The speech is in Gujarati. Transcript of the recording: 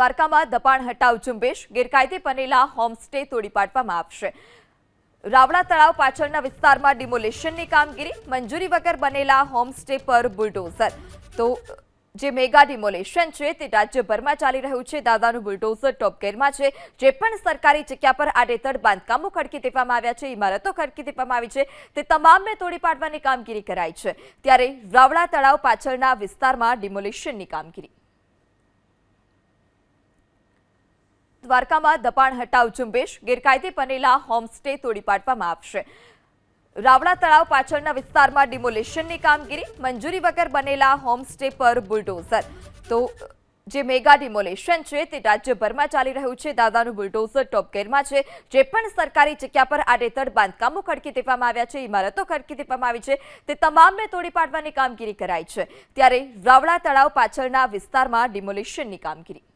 દ્વારકામાં દબાણ હટાવ ઝુંબેશ, ગેરકાયદે બનેલા હોમસ્ટે તોડી પાડવામાં આવશે. રાવળા તળાવ પાછળના વિસ્તારમાં ડિમોલેશનની કામગીરી, મંજૂરી વગર બનેલા હોમસ્ટે પર બુલડોઝર. તો, જે મેગા ડિમોલેશન છે તે રાજ્યભરમાં ચાલી રહ્યું છે, દાદાનું બુલડોઝર ટોપ ગેરમાં છે. જે પણ સરકારી જગ્યા પર આડેધડ બાંધકામો ખડકી દેવામાં આવ્યા છે, ઇમારતો ખડકી દેવામાં આવી છે, તે તમામને તોડી પાડવાની કામગીરી કરાઈ છે. ત્યારે રાવળા તળાવ પાછળના વિસ્તારમાં ડિમોલેશનની કામગીરી. દ્વારકામાં દબાણ હટાવ ઝુંબેશ ગેરકાયદે બનેલા હોમસ્ટે તોડી પાડવામાં આવશે. રાવળા તળાવ પાછળના વિસ્તારમાં ડિમોલેશનની કામગીરી, મંજૂરી વગર બનેલા હોમસ્ટે પર બુલડોઝર. તો, જે મેગા ડિમોલેશન છે તે રાજ્યભરમાં ચાલી રહ્યું છે. દાદાનું બુલડોઝર ટોપ ગેરમાં છે. જે પણ સરકારી જગ્યા પર આડેધડ બાંધકામો ખડકી દેવામાં આવ્યા છે, ઇમારતો ખડકી દેવામાં આવી છે, તે તમામને તોડી પાડવાની કામગીરી કરાઈ છે. ત્યારે રાવળા તળાવ પાછળના વિસ્તારમાં ડિમોલેશનની કામગીરી.